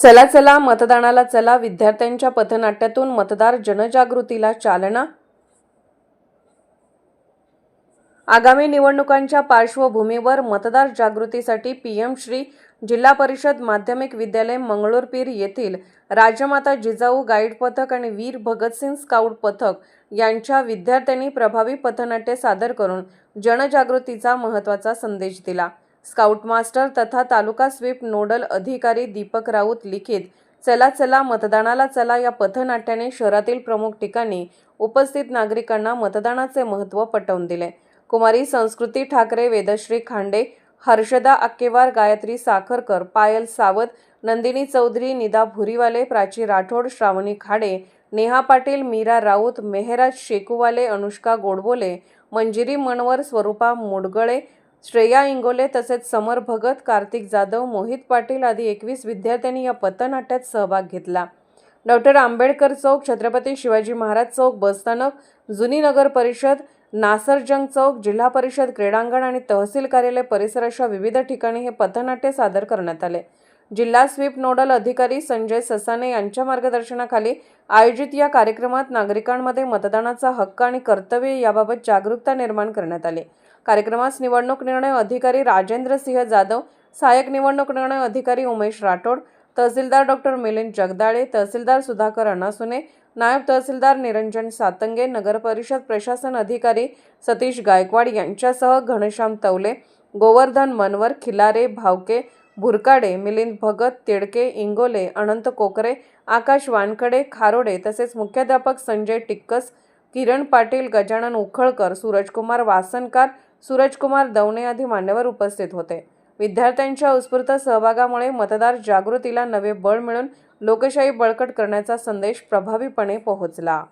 चला चला मतदानाला चला विद्यार्थ्यांच्या पथनाट्यातून मतदार जनजागृतीला चालना. आगामी निवडणुकांच्या पार्श्वभूमीवर मतदार जागृतीसाठी पीएम श्री जिल्हा परिषद माध्यमिक विद्यालय मंगळूरपीर येथील राजमाता जिजाऊ गाईड पथक आणि वीर भगतसिंग स्काउट पथक यांच्या विद्यार्थ्यांनी प्रभावी पथनाट्य सादर करून जनजागृतीचा महत्त्वाचा संदेश दिला. स्काउट मास्टर तथा तालुका स्वीप नोडल अधिकारी दीपक राऊत लिखित चला चला मतदानाला चला या पथनाट्याने शहरातील प्रमुख ठिकाणी उपस्थित नागरिकांना मतदानाचे महत्त्व पटवून दिले. कुमारी संस्कृती ठाकरे वेदश्री खांडे हर्षदा अक्केवार गायत्री साखरकर पायल सावत नंदिनी चौधरी निदा भुरीवाले प्राची राठोड श्रावणी खाडे नेहा पाटील मीरा राऊत मेहराज शेकूवाले अनुष्का गोडबोले मंजिरी मनवर स्वरूपा मुडगळे श्रेया इंगोले तसेच समर भगत कार्तिक जाधव मोहित पाटील आदी एकवीस विद्यार्थ्यांनी या पथनाट्यात सहभाग घेतला. डॉक्टर आंबेडकर चौक छत्रपती शिवाजी महाराज चौक बसस्थानक जुनी नगर परिषद नासरजंग चौक जिल्हा परिषद क्रीडांगण आणि तहसील कार्यालय परिसर अशा विविध ठिकाणी हे पथनाट्य सादर करण्यात आले. जिल्हा स्वीप नोडल अधिकारी संजय ससाने यांच्या मार्गदर्शनाखाली आयोजित या कार्यक्रमात नागरिकांमध्ये मतदानाचा हक्क आणि कर्तव्य याबाबत जागरूकता निर्माण करण्यात आली. कार्यक्रमास निवडणूक निर्णय अधिकारी राजेंद्र सिंह जाधव सहाय्यक निवडणूक निर्णय अधिकारी उमेश राठोड तहसीलदार डॉक्टर मिलिंद जगदाळे तहसीलदार सुधाकर अनासुने नायब तहसीलदार निरंजन सातंगे नगरपरिषद प्रशासन अधिकारी सतीश गायकवाड यांच्यासह घनश्याम तवले गोवर्धन मनवर खिलारे भावके भुरकाडे मिलिंद भगत तिडके इंगोले अनंत कोकरे आकाश वानखडे खारोडे तसेच मुख्याध्यापक संजय टिक्कस किरण पाटील गजानन उखळकर सूरजकुमार वासनकार सूरजकुमार दवणे आदी मान्यवर उपस्थित होते. विद्यार्थ्यांच्या उत्स्फूर्त सहभागामुळे मतदार जागृतीला नवे बळ मिळून लोकशाही बळकट करण्याचा संदेश प्रभावीपणे पोहोचला.